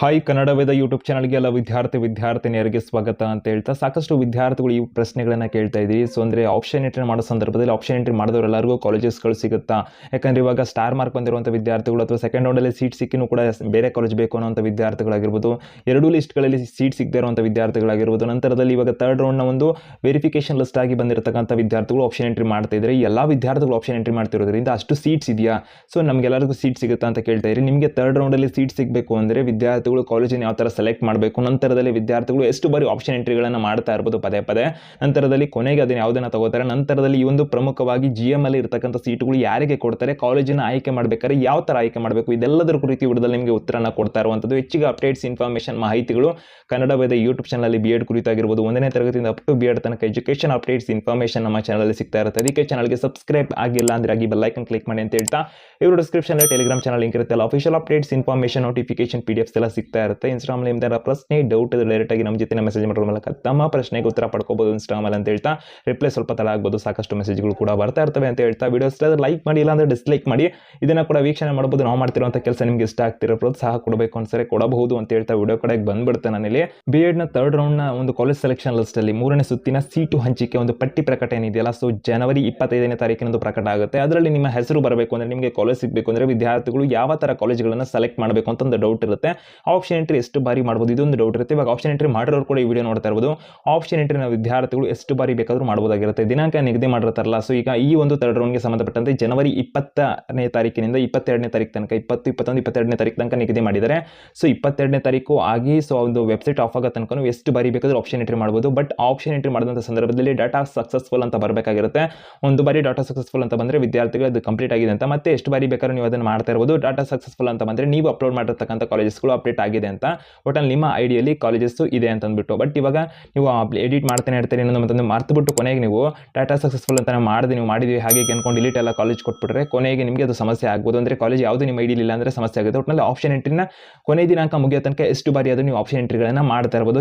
Hi Kannada Veda YouTube ಚಾನಲ್ಗೆ ಎಲ್ಲ ವಿದ್ಯಾರ್ಥಿ ವಿದ್ಯಾರ್ಥಿನಿಯರಿಗೆ ಸ್ವಾಗತ ಅಂತ ಹೇಳ್ತಾ ಸಾಕಷ್ಟು ವಿದ್ಯಾರ್ಥಿಗಳು ಈ ಪ್ರಶ್ನೆಗಳನ್ನು ಕೇಳ್ತಾ ಇದ್ದೀರಿ. ಸೊ ಅಂದರೆ ಆಪ್ಷನ್ ಎಂಟ್ರಿ ಮಾಡೋ ಸಂದರ್ಭದಲ್ಲಿ ಆಪ್ಷನ್ ಎಂಟ್ರಿ ಮಾಡಿದವರೆಲ್ಲರಿಗೂ ಕಾಲೇಜಸ್ಗಳು ಸಿಗುತ್ತಾ? ಯಾಕಂದರೆ ಇವಾಗ ಸ್ಟಾರ್ ಮಾರ್ಕ್ ಬಂದಿರುವಂಥ ವಿದ್ಯಾರ್ಥಿಗಳು ಅಥವಾ ಸೆಕೆಂಡ್ ರೌಂಡಲ್ಲಿ ಸೀಟ್ ಸಿಕ್ಕಿನೂ ಕೂಡ ಬೇರೆ ಕಾಲೇಜ್ ಬೇಕು ಅನ್ನೋಂಥ ವಿದ್ಯಾರ್ಥಿಗಳಾಗಿರ್ಬೋದು. ಎರಡೂ ಲಿಸ್ಟ್ಗಳಲ್ಲಿ ಸೀಟ್ ಸಿಗದೇ ಇರುವಂಥ ವಿದ್ಯಾರ್ಥಿಗಳಾಗಿರ್ಬೋದು. ನಂತರದಲ್ಲಿ ಇವಾಗ ತರ್ಡ್ ರೌಂಡ್ನ ಒಂದು ವೆರಿಫಿಕೇಶನ್ ಲಿಸ್ಟ್ ಆಗಿ ಬಂದಿರತಕ್ಕಂಥ ವಿದ್ಯಾರ್ಥಿಗಳು ಆಪ್ಷನ್ ಎಂಟ್ರಿ ಮಾಡ್ತಾ ಎಲ್ಲ ವಿದ್ಯಾರ್ಥಿಗಳು ಆಪ್ಷನ್ ಎಂಟ್ರಿ ಮಾಡ್ತಿರೋದ್ರಿಂದ ಅಷ್ಟು ಸೀಟ್ಸ್ ಇದೆಯಾ? ಸೊ ನಮಗೆಲ್ಲರಿಗೂ ಸೀಟ್ ಸಿಗುತ್ತಾ ಅಂತ ಕೇಳ್ತಾ ಇರಿ. ನಿಮಗೆ ತರ್ಡ್ ರೌಂಡಲ್ಲಿ ಸೀಟ್ ಸಿಗಬೇಕು ಅಂದರೆ ವಿದ್ಯಾರ್ಥಿಗಳು ಕಾಲೇಜಿನ ಯಾವ ಥರ ಸೆಲೆಕ್ಟ್ ಮಾಡಬೇಕು, ನಂತರದಲ್ಲಿ ವಿದ್ಯಾರ್ಥಿಗಳು ಎಷ್ಟು ಬಾರಿ ಆಪ್ಷನ್ ಎಂಟ್ರಿಗಳನ್ನು ಮಾಡ್ತಾ ಇರ್ಬೋದು ಪದೇ ಪದೇ. ನಂತರದಲ್ಲಿ ಕೊನೆಗೆ ಅದನ್ನು ಯಾವುದನ್ನು ತಗೋತಾರೆ, ನಂತರದಲ್ಲಿ ಈ ಒಂದು ಪ್ರಮುಖವಾಗಿ ಜಿ ಎಂ ಅಲ್ಲಿ ಇರತಕ್ಕಂಥ ಸೀಟುಗಳು ಯಾರಿಗೆ ಕೊಡ್ತಾರೆ ಕಾಲೇಜಿನ ಆಯ್ಕೆ ಮಾಡಬೇಕಾದ್ರೆ ಯಾವ ಥರ ಆಯ್ಕೆ ಮಾಡಬೇಕು, ಇದೆಲ್ಲದರ ಕುರಿತು ವಿಡಿಯೋದಲ್ಲಿ ನಿಮಗೆ ಉತ್ತರನ ಕೊಡ್ತಾ ಇರುವಂಥದ್ದು. ಹೆಚ್ಚಿಗೆ ಅಪ್ಡೇಟ್ಸ್ ಇನ್ಫಾರ್ಮೇಷನ್ ಮಾಹಿತಿಗಳು ಕನ್ನಡ ವೇದ ಯೂಟ್ಯೂಬ್ ಚಾನಲಲ್ಲಿ ಬಿ ಎಡ್ ಕುರಿತಾಗಿರ್ಬೋದು ಒಂದನೇ ತರಗತಿಯಿಂದ ಅಪ್ ಟು ಬಿ ಎಡ್ ತನಕ ಎಜುಕೇಷನ್ ಅಪ್ಡೇಟ್ಸ್ ಇನ್ಫಾರ್ಮೇಷನ್ ನಮ್ಮ ಚಾನಲಲ್ಲಿ ಸಿಗ್ತಾ ಇರುತ್ತೆ. ಅದಕ್ಕೆ ಚಾನಲ್ಗೆ ಸಬ್ಸ್ಕ್ರೈಬ್ ಆಗಿಲ್ಲ ಅಂದ್ರೆ ಆಗಿ ಬೆಲ್ಲೈಕನ್ ಕ್ಲಿಕ್ ಮಾಡಿ ಅಂತ ಹೇಳ್ತಾ. ಇವರು ಡಿಸ್ಕ್ರಿಪ್ಷನ್ ಟೆಲಿಗ್ರಾಮ್ ಚಾನಲ್ ಲಿಂಕ್ ಇರುತ್ತೆ. Official updates information notification P ಎಲ್ಲ ಸಿಗ್ತಾ ಇರುತ್ತೆ. ಇನ್ಸ್ಟಾಗ್ರಾಮ್ ನಿಮ್ದಾರ ಪ್ರಶ್ನೆ ಡೌಟ್ ಡೈರೆಕ್ಟ್ ಆಗಿ ನಮ್ಮ ಜೊತೆ ಮೆಸೇಜ್ ಮಾಡೋ ಮೂಲಕ ತಮ್ಮ ಪ್ರಶ್ನೆಗೆ ಉತ್ತರ ಪಡ್ಕೋಬಹುದು ಇನ್ಸ್ಟಾಗ್ರಾಮಲ್ಲಿ ಅಂತ ಹೇಳ್ತಾ ರಿಪ್ಲೈ ಸ್ವಲ್ಪ ತಡ ಆಗ್ಬೋದು. ಸಾಕಷ್ಟು ಮೆಸೇಜ್ಗಳು ಕೂಡ ಬರ್ತಾ ಇರ್ತವೆ ಅಂತ ಹೇಳ್ತಾ ವಿಡಿಯೋಸ್ ಲೈಕ್ ಮಾಡಿ ಇಲ್ಲ ಅಂದ್ರೆ ಡಿಸ್ಲೈಕ್ ಮಾಡಿ. ಇದನ್ನ ಕೂಡ ವೀಕ್ಷಣೆ ಮಾಡ್ಬೋದು. ನಾವು ಮಾಡ್ತಿರುವಂಥ ಕೆಲಸ ನಿಮ್ಗೆ ಇಷ್ಟ ಆಗ್ತಿರೋ ಪ್ರೋತ್ಸಾಹ ಕೊಡಬೇಕು ಅನ್ಸರೆ ಕೊಡಬಹುದು ಅಂತ ಹೇಳ್ತಾ ವಿಡಿಯೋ ಕಡೆಗೆ ಬಂದ್ಬಿಡ್ತೆ ನಾನಿಲ್ಲಿ. ಬಿ ಎಡ್ನ ತರ್ಡ್ ರೌಂಡ್ನ ಒಂದು ಕಾಲೇಜ್ ಸೆಲೆಕ್ಷನ್ ಲಿಸ್ಟಲ್ಲಿ ಮೂರನೇ ಸುತ್ತಿನ ಸೀಟು ಹಂಚಿಕೆ ಒಂದು ಪಟ್ಟಿ ಪ್ರಕಟ ಏನಿದೆಯಲ್ಲ ಸೊ ಜನವರಿ ಇಪ್ಪತ್ತೈದನೇ ಒಂದು ಪ್ರಕಟ ಆಗುತ್ತೆ. ಅದರಲ್ಲಿ ನಿಮ್ಮ ಹೆಸರು ಬರಬೇಕು ಅಂದರೆ ನಿಮಗೆ ಕಾಲೇಜ್ ಸಿಗಬೇಕು ಅಂದರೆ ವಿದ್ಯಾರ್ಥಿಗಳು ಯಾವ ಥರ ಕಾಲೇಜ್ಗಳನ್ನು ಸೆಲೆಕ್ಟ್ ಮಾಡಬೇಕು ಅಂತ ಒಂದು ಡೌಟ್ ಇರುತ್ತೆ. ಆಪ್ಷನ್ ಎಂಟ್ರಿ ಎಷ್ಟು ಬಾರಿ ಮಾಡ್ಬೋದು? ಇದೊಂದು ಡೌಟ್ ಇರುತ್ತೆ. ಇವಾಗ ಆಪ್ಷನ್ ಎಂಟ್ರಿ ಮಾಡಿರೋರು ಕೂಡ ಈ ವಿಡಿಯೋ ನೋಡ್ತಾ ಇರ್ಬೋದು. ಆಪ್ಷನ್ ಎಂಟ್ರಿನ ವಿದ್ಯಾರ್ಥಿಗಳು ಎಷ್ಟು ಬಾರಿ ಬೇಕಾದರೂ ಮಾಡ್ಬೋದಾಗಿರುತ್ತೆ. ದಿನಾಂಕ ನಿಗದಿ ಮಾಡಿರ್ತಾರಲ್ಲ ಸೊ ಈಗ ಈ ಒಂದು ತರ್ಡ್ ರೌಂಡ್ಗೆ ಸಂಬಂಧಪಟ್ಟಂತೆ ಜನವರಿ ಇಪ್ಪತ್ತನೇ ತಾರೀಕಿನಿಂದ ಇಪ್ಪತ್ತೆರಡನೇ ತಾರೀಕು ತನಕ, ಇಪ್ಪತ್ತು, ಇಪ್ಪತ್ತೊಂದು, ಇಪ್ಪತ್ತೆರಡನೇ ತಾರೀಕು ತನಕ ನಿಗದಿ ಮಾಡಿದ್ದಾರೆ. ಸೊ ಇಪ್ಪತ್ತೆರಡನೇ ತಾರೀಕು ಆಗಿ ಸೊ ಒಂದು ವೆಬ್ಸೈಟ್ ಆಫ್ ಆಗೋ ತನಕ ಎಷ್ಟು ಬಾರಿ ಬೇಕಾದರೂ ಆಪ್ಷನ್ ಎಂಟ್ರಿ ಮಾಡ್ಬೋದು. ಬಟ್ ಆಪ್ಷನ್ ಎಂಟ್ರಿ ಮಾಡಿದಂಥ ಸಂದರ್ಭದಲ್ಲಿ ಡಾಟಾ ಸಕ್ಸಸ್ಫುಲ್ ಅಂತ ಬರಬೇಕಾಗಿರುತ್ತೆ. ಒಂದು ಬಾರಿ ಡಾಟಾ ಸಕ್ಸಸ್ಫುಲ್ ಅಂತ ಬಂದರೆ ವಿದ್ಯಾರ್ಥಿಗಳು ಅದು ಕಂಪ್ಲೀಟ್ ಆಗಿದೆ ಅಂತ ಮತ್ತೆ ಎಷ್ಟು ಬಾರಿ ಬೇಕಾದ್ರೂ ನೀವು ಅದನ್ನು ಮಾಡ್ತಾ ಇರ್ಬೋದು. ಡಾಟಾ ಸಕ್ಸಸ್ಫುಲ್ ಅಂತ ಬಂದರೆ ನೀವು ಅಪ್ಲೋಡ್ ಮಾಡಿರ್ತಕ್ಕಂಥ ಕಾಲೇಜಸ್ಗಳು ಅಪ್ಡೇಟ್ ಆಗಿದೆ ಅಂತ. ಒಟ್ಟಲ್ಲಿ ನಿಮ್ಮ ಐಡಿಯಲ್ಲಿ ಕಾಲೇಜಸ್ಸು ಇದೆ ಅಂತ ಅಂದ್ಬಿಟ್ಟು ಬಟ್ ಇವಾಗ ನೀವು ಎಡಿಟ್ ಮಾಡ್ತಾನೆ ಇರ್ತೀರಿ ಅನ್ನೋದು ಮತ್ತೊಂದು ಮರ್ತುಬಿಟ್ಟು ಕೊನೆಗೆ ನೀವು ಡಾಟಾ ಸಕ್ಸಸ್ಫುಲ್ ಅಂತ ಮಾಡಿದೆ ನೀವು ಮಾಡಿದ್ವಿ ಹಾಗೆ ಅನ್ಕೊಂಡು ಡಿಲೀಟ್ ಎಲ್ಲ ಕಾಲೇಜ್ ಕೊಟ್ಬಿಟ್ರೆ ಕೊನೆಗೆ ನಿಮಗೆ ಅದು ಸಮಸ್ಯೆ ಆಗ್ಬೋದು. ಅಂದರೆ ಕಾಲೇಜ್ ಯಾವುದು ನಿಮ್ಮ ಐಡಿಯಲ್ಲಿ ಇಲ್ಲ ಅಂದರೆ ಸಮಸ್ಯೆ ಆಗುತ್ತೆ. ಒಟ್ಟಿನಲ್ಲಿ ಆಪ್ಷನ್ ಎಂಟ್ರಿನ ಕೊನೆ ದಿನಾಂಕ ಮುಗಿಯೋ ತನಕ ಎಷ್ಟು ಬಾರಿ ಅದು ನೀವು ಆಪ್ಷನ್ ಎಂಟ್ರಿಗಳನ್ನು ಮಾಡ್ತಾ ಇರ್ಬೋದು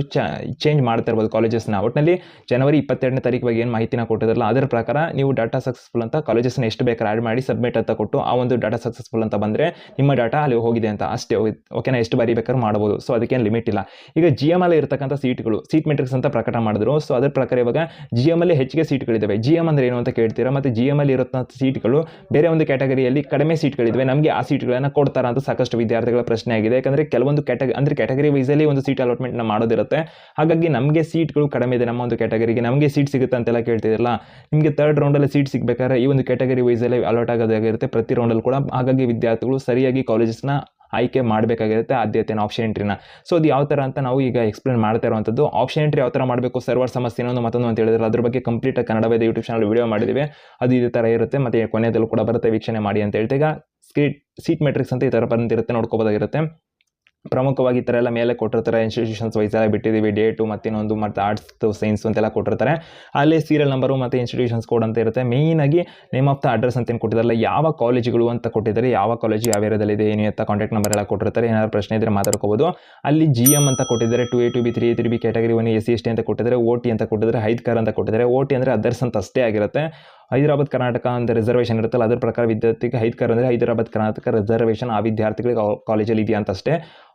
ಚೇಂಜ್ ಮಾಡ್ತಾ ಇರ್ಬೋದು ಕಾಲೇಜಸ್ನ ಒಟ್ಟಿನಲ್ಲಿ ಜನವರಿ ಇಪ್ಪತ್ತೆರಡನೇ ತಾರೀಕು ಬಗ್ಗೆ ಏನು ಮಾಹಿತಿನ ಕೊಟ್ಟಿದ್ರಲ್ಲ, ಅದರ ಪ್ರಕಾರ ನೀವು ಡಾಟಾ ಸಕ್ಸಸ್ಫುಲ್ ಅಂತ ಕಾಲೇಜಸ್ನ ಎಷ್ಟು ಬೇಕಾದ್ರೆ ಆ್ಯಡ್ ಮಾಡಿ ಸಬ್ಮಿಟ್ ಅಂತ ಕೊಟ್ಟು ಆ ಒಂದು ಡಾಟಾ ಸಕ್ಸಸ್ಫುಲ್ ಅಂತ ಬಂದರೆ ನಿಮ್ಮ ಡಾಟಾ ಅಲ್ಲಿ ಹೋಗಿದೆ ಅಂತ. ಅಷ್ಟೇ ಓಕೆನಾ? ಎಷ್ಟು ಬಾರಿ ಮಾಡ್ಬೋದು. ಸೊ ಅದಕ್ಕೇನು ಲಿಮಿಟ್ ಇಲ್ಲ. ಈಗ ಜಿ ಎಂ ಅಲ್ಲಿ ಇರ್ತಕ್ಕಂಥ ಸೀಟ್ಗಳು ಸೀಟ್ ಮೆಟ್ರಿಕ್ಸ್ ಅಂತ ಪ್ರಕಟ ಮಾಡಿದ್ರು. ಸೊ ಅದರ ಪ್ರಕಾರ ಇವಾಗ ಜಿ ಎಂ ಅಲ್ಲಿ ಹೆಚ್ಚಿಗೆ ಸೀಟ್ಗಳಿದ್ದಾವೆ ಜಿ ಎಂ ಅಂದ್ರೆ ಏನು ಅಂತ ಕೇಳ್ತೀರಾ? ಮತ್ತು ಜಿ ಎಂ ಅಲ್ಲಿ ಇರುವಂಥ ಸೀಟ್ಗಳು ಬೇರೆ ಒಂದು ಕ್ಯಾಟಗರಿಯಲ್ಲಿ ಕಡಿಮೆ ಸೀಟ್ಗಳಿದ್ದಾವೆ ನಮಗೆ ಆ ಸೀಟ್ಗಳನ್ನು ಕೊಡ್ತಾರ ಅಂತ ಸಾಕಷ್ಟು ವಿದ್ಯಾರ್ಥಿಗಳ ಪ್ರಶ್ನೆ ಆಗಿದೆ. ಯಾಕಂದರೆ ಕೆಲವೊಂದು ಕ್ಯಾಟಗರಿ ಅಂದರೆ ಕ್ಯಾಟಗರಿ ವೈಸಲ್ಲಿ ಒಂದು ಸೀಟ್ ಅಲಾಟ್ಮೆಂಟ್ನ ಮಾಡೋದಿರುತ್ತೆ. ಹಾಗಾಗಿ ನಮಗೆ ಸೀಟ್ಗಳು ಕಡಿಮೆ ಇದೆ ನಮ್ಮ ಒಂದು ಕ್ಯಾಟಗರಿಗೆ ನಮಗೆ ಸೀಟ್ ಸಿಗುತ್ತೆ ಅಂತೆಲ್ಲ ಕೇಳ್ತಿದ್ರಲ್ಲ ನಿಮಗೆ ತರ್ಡ್ ರೌಂಡಲ್ಲಿ ಸೀಟ್ ಸಿಗಬೇಕಾದ್ರೆ ಈ ಒಂದು ಕ್ಯಾಟಗರಿ ವೈಸಲ್ಲಿ ಅಲಾಟ್ ಆಗೋದಾಗಿರುತ್ತೆ. ಪ್ರತಿ ರೌಂಡಲ್ಲಿ ಕೂಡ. ಹಾಗಾಗಿ ವಿದ್ಯಾರ್ಥಿಗಳು ಸರಿಯಾಗಿ ಕಾಲೇಜಸ್ನ ಆಯ್ಕೆ ಮಾಡಬೇಕಾಗಿರುತ್ತೆ ಆದ್ಯತೆನ ಆಪ್ಷನ್ ಎಂಟ್ರಿನ ಸೊ ಅದು ಯಾವ ಥರ ಅಂತ ನಾವು ಈಗ ಎಕ್ಸ್ಪ್ಲೇನ್ ಮಾಡ್ತಾ ಇರುವಂಥದ್ದು ಆಪ್ಷನ್ ಎಂಟ್ರಿ ಯಾವ ಥರ ಮಾಡಬೇಕು ಸರ್ವರ್ ಸಮಸ್ಯೆ ಇನ್ನೊಂದು ಮತ್ತೊಂದು ಅಂತ ಹೇಳಿದ್ರೆ ಅದ್ರ ಬಗ್ಗೆ complete Kannadaveda YouTube channel video ಮಾಡಿದ್ದೀವಿ ಅದು ಇದೇ ಥರ ಇರುತ್ತೆ. ಮತ್ತು ಕೊನೆಯದಲ್ಲೂ ಕೂಡ ಬರುತ್ತೆ, ವೀಕ್ಷಣೆ ಮಾಡಿ ಅಂತ ಹೇಳ್ತೀಗ ಸ್ಕೀಟ್ ಸೀಟ್ ಮೆಟ್ರಿಕ್ಸ್ ಅಂತ ಈ ಥರ ಬಂದಿರುತ್ತೆ, ನೋಡ್ಕೋಬೋದಾಗಿರುತ್ತೆ. ಪ್ರಮುಖವಾಗಿ ಈ ಥರ ಎಲ್ಲ ಮೇಲೆ ಕೊಟ್ಟಿರ್ತಾರೆ. ಇನ್ಸ್ಟಿಟ್ಯೂಷನ್ಸ್ ವೈಸ್ ಎಲ್ಲ ಬಿಟ್ಟಿದ್ದೀವಿ ಡೇಟು ಮತ್ತಿನ್ನೊಂದು ಮತ್ತು ಆರ್ಟ್ಸ್ ಸೈನ್ಸ್ ಅಂತೆಲ್ಲ ಕೊಟ್ಟಿರ್ತಾರೆ. ಅಲ್ಲಿ ಸೀರಿಯಲ್ ನಂಬರು ಮತ್ತು ಇನ್ಸ್ಟಿಟ್ಯೂಷನ್ಸ್ ಕೋಡ್ ಅಂತ ಇರುತ್ತೆ. ಮೇಯ್ನಾಗಿ ನೇಮ್ ಆಫ್ ದ ಅಡ್ರೆಸ್ ಅಂತ ಏನು ಕೊಟ್ಟಿದ್ದಾರಲ್ಲ, ಯಾವ ಕಾಲೇಜುಗಳು ಅಂತ ಕೊಟ್ಟಿದ್ದಾರೆ. ಯಾವ ಕಾಲೇಜು ಯಾವ ಏರಿಯಾದಲ್ಲಿದೆ ಏನು ಅಂತ ಕಾಂಟ್ಯಾಕ್ಟ್ ನಂಬರ್ ಎಲ್ಲ ಕೊಟ್ಟಿರ್ತಾರೆ. ಏನಾದ್ರು ಪ್ರಶ್ನೆ ಇದ್ದರೆ ಮಾತಾಡ್ಕೋಬೋದು. ಅಲ್ಲಿ ಜಿ ಎಂ ಅಂತ ಕೊಟ್ಟಿದ್ದಾರೆ two A two B three three B category one S C S T ಅಂತ ಕೊಟ್ಟಿದ್ದಾರೆ. ಓ ಟಿ ಅಂತ ಕೊಟ್ಟಿದ್ದಾರೆ. ಹೈದ್ಕರ್ ಅಂತ ಕೊಟ್ಟಿದ್ದಾರೆ. ಓ ಟಿ ಅಂದರೆ ಅದರ್ಸ್ ಅಂತ ಅಷ್ಟೇ ಆಗಿರುತ್ತೆ. ಹೈದರಾಬಾದ್ ಕರ್ನಾಟಕ ಅಂತ ರಿಸರ್ವೇಷನ್ ಇರುತ್ತಲ್ಲ, ಅದ್ರ ಪ್ರಕಾರ ವಿದ್ಯಾರ್ಥಿಗೆ ಹೈದ್ಕರ್ ಅಂದರೆ ಹೈದರಾಬಾದ್ ಕರ್ನಾಟಕ ರಿಸರ್ವೇಷನ್ ಆ ವಿದ್ಯಾರ್ಥಿಗಳಿಗೆ ಕಾಲೇಜಲ್ಲಿ ಇದೆಯಾ ಅಂತ ಅಷ್ಟೇ.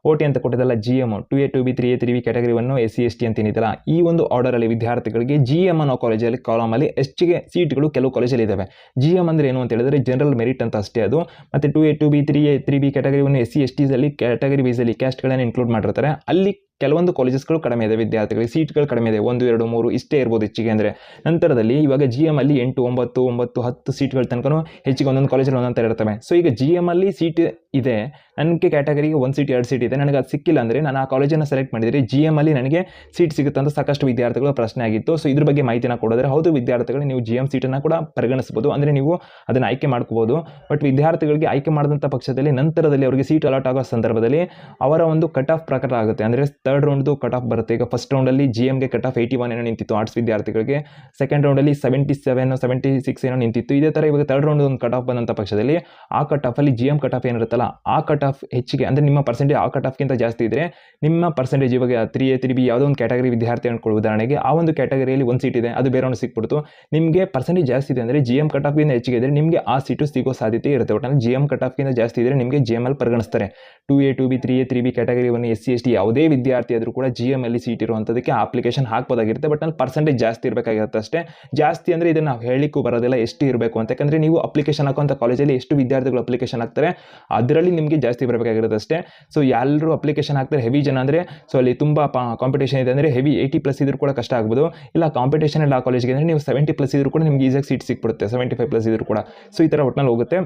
ಓ ಟಿ ಅಂತ ಕೊಟ್ಟಿದ್ದಲ್ಲ G M two A two B three A three B category S C S T ಅಂತ ಏನಿದೆಯಲ್ಲ, ಈ ಒಂದು ಆರ್ಡರಲ್ಲಿ ವಿದ್ಯಾರ್ಥಿಗಳಿಗೆ ಜಿ ಎಂ ಅನ್ನೋ ಕಾಲೇಜಲ್ಲಿ ಕಾಲಮಲ್ಲಿ ಹೆಚ್ಚಿಗೆ ಸೀಟ್ಗಳು ಕೆಲವು ಕಾಲೇಜಲ್ಲಿ ಇದ್ದಾವೆ ಜಿ ಎಂ ಅಂದರೆ ಏನು ಅಂತ ಹೇಳಿದ್ರೆ ಜನರಲ್ ಮೆರಿಟ್ ಅಂತ ಅಷ್ಟೇ ಅದು. ಮತ್ತು two A two B three A three B category one S C S ಟಿಸಲ್ಲಿ category ವೈಸಲ್ಲಿ ಕ್ಯಾಸ್ಟ್ಗಳನ್ನು ಇನ್ಕ್ಲೂಡ್ ಮಾಡಿರ್ತಾರೆ. ಅಲ್ಲಿ ಕೆಲವೊಂದು ಕಾಲೇಜಸ್ಗಳು ಕಡಿಮೆ ಇದೆ, ವಿದ್ಯಾರ್ಥಿಗಳಿಗೆ ಸೀಟ್ಗಳು ಕಡಿಮೆ ಇದೆ, ಒಂದು, ಎರಡು, ಮೂರು ಇಷ್ಟೇ ಇರ್ಬೋದು ಹೆಚ್ಚಿಗೆ ಅಂದರೆ. ನಂತರದಲ್ಲಿ ಇವಾಗ ಜಿ ಎಂ ಅಲ್ಲಿ ಎಂಟು, ಒಂಬತ್ತು ಒಂಬತ್ತು, ಹತ್ತು ಸೀಟ್ಗಳ ತನಕ ಹೆಚ್ಚಿಗೆ ಒಂದೊಂದು ಕಾಲೇಜಲ್ಲಿ ಒಂದೊಂದು ಥರ ಇರ್ತವೆ. ಸೊ ಈಗ ಜಿ ಎಂ ಅಲ್ಲಿ ಸೀಟ್ ಇದೆ, ನನಗೆ ಕ್ಯಾಟಗರಿಗೆ ಒಂದು ಸೀಟ್ ಎರಡು ಸೀಟ್ ಇದೆ. ನನಗೆ ಅದು ಸಿಕ್ಕಿಲ್ಲ ಅಂದರೆ ನಾನು ಆ ಕಾಲೇಜನ್ನು ಸೆಲೆಕ್ಟ್ ಮಾಡಿದರೆ ಜಿ ಎಂ ಅಲ್ಲಿ ನನಗೆ ಸೀಟ್ ಸಿಗುತ್ತಂತ ಸಾಕಷ್ಟು ವಿದ್ಯಾರ್ಥಿಗಳ ಪ್ರಶ್ನೆ ಆಗಿತ್ತು. ಸೊ ಇದ್ರ ಬಗ್ಗೆ ಮಾಹಿತಿನ ಕೊಡೋದ್ರೆ ಹೌದು ವಿದ್ಯಾರ್ಥಿಗಳು ನೀವು ಜಿ ಎಂ ಸೀಟನ್ನು ಕೂಡ ಪರಿಗಣಿಸ್ಬೋದು ಅಂದರೆ ನೀವು ಅದನ್ನು ಆಯ್ಕೆ ಮಾಡ್ಕೋಬೋದು ಬಟ್ ವಿದ್ಯಾರ್ಥಿಗಳಿಗೆ ಆಯ್ಕೆ ಮಾಡಿದಂಥ ಪಕ್ಷದಲ್ಲಿ ನಂತರದಲ್ಲಿ ಅವರಿಗೆ ಸೀಟ್ ಅಲಾಟ್ ಆಗೋ ಸಂದರ್ಭದಲ್ಲಿ ಅವರ ಒಂದು ಕಟ್ ಆಫ್ ಪ್ರಕಾರ ಆಗುತ್ತೆ. ಅಂದರೆ ತರ್ಡ್ ರೌಂಡ್ದು ಕಟ್ ಆಫ್ ಬರುತ್ತೆ. ಈಗ ಫಸ್ಟ್ ರೌಂಡಲ್ಲಿ ಜಿ ಎಮ್ಗೆ ಕಟ್ ಆಫ್ ಏಯ್ಟಿ ಒನ್ ಏನೋ ನಿಂತಿತ್ತು ಆರ್ಟ್ಸ್ ವಿದ್ಯಾರ್ಥಿಗಳಿಗೆ. ಸೆಕೆಂಡ್ ರೌಂಡಲ್ಲಿ ಸೆವೆಂಟಿ ಸೆವೆನ್ ಸೆವೆಂಟಿ ಸಿಕ್ಸ್ ಏನೋ ನಿಂತಿತ್ತು. ಇದೇ ಥರ ಇವಾಗ ತರ್ಡ್ ರೌಂಡ್ ಒಂದು ಕಟ್ ಆಫ್ ಬಂದಂಥ ಪಕ್ಷದಲ್ಲಿ ಆ ಕಟ್ ಆಫಲ್ಲಿ ಜಿ ಎಂ ಕಟ್ ಆಫ್ ಏನಿರುತ್ತಲ್ಲ, ಆ ಕಟ್ ಆಫ್ ಹೆಚ್ಚಿಗೆ, ಅಂದರೆ ನಿಮ್ಮ ಪರ್ಸೆಂಟೇಜ್ ಆ ಕಟ್ ಆಫ್ಗಿಂತ ಜಾಸ್ತಿ ಇದ್ದರೆ ನಿಮ್ಮ ಪರ್ಸೆಂಟೇಜ್ ಇವಾಗ ತ್ರೀ ಎ ತ್ರೀ ಬಿ ಯಾವುದೋ ಒಂದು ಕ್ಯಾಟಗರಿ ವಿದ್ಯಾರ್ಥಿ ಅನ್ಕೊಳ್ಳಿ ಉದಾಹರಣೆಗೆ ಆ ಒಂದು ಕ್ಯಾಟಗರಿಯಲ್ಲಿ ಒಂದು ಸೀಟ್ ಇದೆ, ಅದು ಬೇರೆಯವ್ನು ಸಿಕ್ಬಿಡ್ತು. ನಿಮಗೆ ಪರ್ಸೆಂಟೇಜ್ ಜಾಸ್ತಿ ಇದೆ ಅಂದರೆ ಜಿ ಎಂ ಕಟ್ ಆಫ್ಗಿಂತ ಹೆಚ್ಚಿಗೆ ಇದ್ದರೆ ನಿಮಗೆ ಆ ಸೀಟು ಸಿಗೋ ಸಾಧ್ಯತೆ ಇರುತ್ತೆ. ಒಟ್ಟಲ್ಲಿ ಜಿ ಎಂ ಕಟ್ ಆಫ್ಗಿಂತ ಜಾಸ್ತಿ ಇದ್ದರೆ ನಿಮಗೆ ಜಿ ಎಂ ಅಲ್ಲಿ ಪರಿಗಣಿಸ್ತಾರೆ. Two A two B three A three B category one S C, S T ಯಾವುದೇ ವಿದ್ಯಾರ್ಥಿ ಆದರೂ ಕೂಡ ಜಿ ಎಂ ಅಲ್ಲಿ ಸೀಟ್ ಇರುವಂಥದಕ್ಕೆ ಅಪ್ಲಿಕೇಶನ್ ಹಾಕ್ಬೋದಾಗಿರುತ್ತೆ. ಬಟ್ ಅಲ್ಲಿ ಪರ್ಸೆಂಟೇಜ್ ಜಾಸ್ತಿ ಇರಬೇಕಾಗಿರುತ್ತೆ ಅಷ್ಟೇ. ಜಾಸ್ತಿ ಅಂದರೆ ಇದನ್ನು ನಾವು ಹೇಳಿಕ್ಕೂ ಬರೋದಿಲ್ಲ ಎಷ್ಟು ಇರಬೇಕು ಅಂತ. ಯಾಕಂದರೆ ನೀವು ಅಪ್ಲಿಕೇಶನ್ ಹಾಕುವಂಥ ಕಾಲೇಜಲ್ಲಿ ಎಷ್ಟು ವಿದ್ಯಾರ್ಥಿಗಳು ಅಪ್ಲಿಕೇಶನ್ ಹಾಕ್ತಾರೆ, ಅದರಲ್ಲಿ ನಿಮಗೆ ಜಾಸ್ತಿ ಬರಬೇಕಾಗಿರುತ್ತೆ ಅಷ್ಟೇ. ಸೊ ಎಲ್ಲರೂ ಅಪ್ಲಿಕೇಶನ್ ಹಾಕ್ತಾರೆ ಹೆವಿ ಜನ ಅಂದರೆ ಸೊ ಅಲ್ಲಿ ತುಂಬ ಕಾಂಪಿಟೇಷನ್ ಇದೆ ಅಂದರೆ ಹೆವಿ ಏಯ್ಟಿ ಪ್ಲಸ್ ಇದ್ರೂ ಕೂಡ ಕಷ್ಟ ಆಗ್ಬೋದು. ಇಲ್ಲ ಕಾಂಪಿಟೇಷನ್ ಇಲ್ಲ ಆ ಕಾಲೇಜ್ಗೆ ಅಂದರೆ ನೀವು ಸೆವೆಂಟಿ ಪ್ಲಸ್ ಇದ್ರೂ ಕೂಡ ನಿಮ್ಗೆ ಈಸಿಯಾಗಿ ಸೀಟ್ ಸಿಕ್ಬಿಡುತ್ತೆ ಸೆವೆಂಟಿ ಫೈವ್ ಪ್ಲಸ್ ಇದ್ರೂ ಕೂಡ. ಸೊ ಈ ಥರ ಒಟ್ಟಿನಲ್ಲಿ ಹೋಗುತ್ತೆ.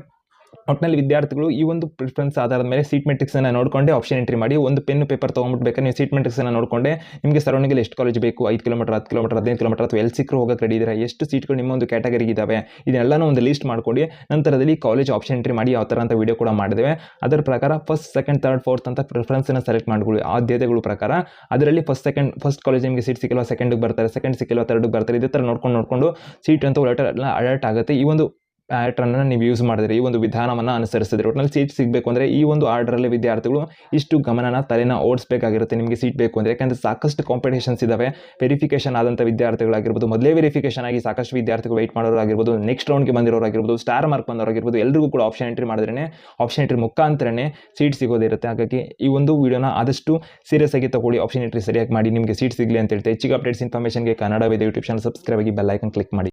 ಒಟ್ಟಿನಲ್ಲಿ ವಿದ್ಯಾರ್ಥಿಗಳು ಈ ಒಂದು ಪ್ರಿಫರೆನ್ಸ್ ಆಧಾರದ ಮೇಲೆ ಸೀಟ್ ಮೆಟ್ರಿಕ್ಸನ್ನು ನೋಡಿಕೊಂಡೆ ಆಪ್ಷನ್ ಎಂಟ್ರಿ ಮಾಡಿ ಒಂದು ಪೆನ್ ಪೇಪರ್ ತೊಗೊಂಡ್ಬಿಟ್ಟು ನೀವು ಸೀಟ್ ಮೆಟ್ರಿಕ್ಸನ್ನು ನೋಡಿಕೊಂಡೆ ನಿಮಗೆ ಸರೌಂಡಿಂಗಲ್ಲಿ ಎಷ್ಟು ಕಾಲೇಜ್ ಬೇಕು? ಐದು ಕಿಲೋಮೀಟರ್ ಹತ್ತು ಕಿಲೋಮೀಟರ್ ಹದಿನೈದು ಕಿಲೋಮೀಟರ್ ಅಥವಾ ಎಲ್ ಸಿಕ್ಕರು ಹೋಗೋಕೆ ರೆಡಿ ಇದ್ದಾರೆ? ಎಷ್ಟು ಸೀಟ್ಗಳು ನಿಮ್ಮ ಒಂದು ಕ್ಯಾಟಗರಿಗೆ ಇದ್ದಾವೆ ಇದನ್ನೆಲ್ಲನೂ ಒಂದು ಲಿಸ್ಟ್ ಮಾಡ್ಕೊಂಡು ನಂತರದಲ್ಲಿ ಕಾಲೇಜ್ ಆಪ್ಷನ್ ಎಂಟ್ರಿ ಮಾಡಿ ಯಾವ ಥರ ಅಂತ ವೀಡಿಯೋ ಕೂಡ ಮಾಡಿದ್ದೇವೆ. ಅದರ ಪ್ರಕಾರ ಫಸ್ಟ್ ಸೆಕೆಂಡ್ ತರ್ಡ್ ಫೋರ್ತ್ ಅಂತ ಪ್ರಿಫರೆನ್ಸನ್ನು ಸೆಲೆಕ್ಟ್ ಮಾಡ್ಕೊಳ್ಳಿ. ಆದ್ಯತೆಗಳು ಪ್ರಕಾರ ಅದರಲ್ಲಿ ಫಸ್ಟ್ ಸೆಕೆಂಡ್ ಫಸ್ಟ್ ಕಾಲೇಜ್ ನಿಮಗೆ ಸೀಟ್ ಸಿಕ್ಕಿಲ್ಲ ಸೆಕೆಂಡಿಗೆ ಬರ್ತಾರೆ ಸೆಕೆಂಡ್ ಸಿಕ್ಕಿಲ್ಲ ತರ್ಡ್ಗೆ ಬರ್ತಾರೆ. ಇದೇ ಥರ ನೋಡ್ಕೊಂಡು, ನೋಡಿಕೊಂಡು ಸೀಟ್ ಅಂತ ಒಳ್ಳೆ ಅಲರ್ಟ್ ಆಗುತ್ತೆ. ಈ ಒಂದು ಪ್ಯಾಟ್ರನ್ನ ನೀವು ಯೂಸ್ ಮಾಡಿದ್ರೆ, ಈ ಒಂದು ವಿಧಾನವನ್ನು ಅನುಸರಿಸಿದ್ರೆ ಒಟ್ಟಿನಲ್ಲಿ ಸೀಟ್ ಸಿಗಬೇಕು ಅಂದರೆ, ಈ ಒಂದು ಆರ್ಡ್ರಲ್ಲಿ ವಿದ್ಯಾರ್ಥಿಗಳು ಇಷ್ಟು ಗಮನನ ತಲೆನ ಓಡಿಸ್ಬೇಕಾಗಿರುತ್ತೆ, ನಿಮಗೆ ಸೀಟ್ ಬೇಕು ಅಂದರೆ. ಯಾಕಂದರೆ ಸಾಕಷ್ಟು ಕಾಂಪಿಟೇಷನ್ಸ್ ಇದ್ದಾವೆ ವೆರಿಫಿಕೇಷನ್ ಆದಂಥ ವಿದ್ಯಾರ್ಥಿಗಳಾಗಿರ್ಬೋದು, ಮೊದಲೇ ವೆರಿಫಿಕೇಷನ್ ಆಗಿ ಸಾಕಷ್ಟು ವಿದ್ಯಾರ್ಥಿಗಳು ವೆಯ್ಟ್ ಮಾಡೋರಾಗಿರ್ಬೋದು ನೆಕ್ಸ್ಟ್ ರೌಂಡ್ಗೆ ಬಂದಿರೋರಾಗಿರ್ಬೋದು ಸ್ಟಾರ್ ಮಾರ್ಕ್ ಬಂದವರಾಗಿರ್ಬೋದು, ಎಲ್ರಿಗೂ ಕೂಡ ಆಪ್ಷನ್ ಎಂಟ್ರಿ ಮಾಡಿದ್ರೇ ಆಪ್ಷನ್ ಎಂಟ್ರಿ ಮುಖಾಂತರನೇ ಸೀಟ್ ಸಿಗೋದಿರುತ್ತೆ. ಹಾಗಾಗಿ ಈ ಒಂದು ವಿಡಿಯೋನ ಆದಷ್ಟು ಸೀರಿಯಸ್ ಆಗಿ ತಗೊಳ್ಳಿ. ಆಪ್ಷನ್ ಎಂಟ್ರಿ ಸರಿಯಾಗಿ ಮಾಡಿ, ನಿಮಗೆ ಸೀಟ್ ಸಿಗಲಿ ಅಂತ ಹೇಳ್ತೆ ಹೆಚ್ಚಿಗೆ updates ಇನ್ಫಾರ್ಮೇಷನ್ಗೆ Kannada Veda YouTube channel subscribe ಆಗಿ ಕ್ಲಿಕ್ ಮಾಡಿ.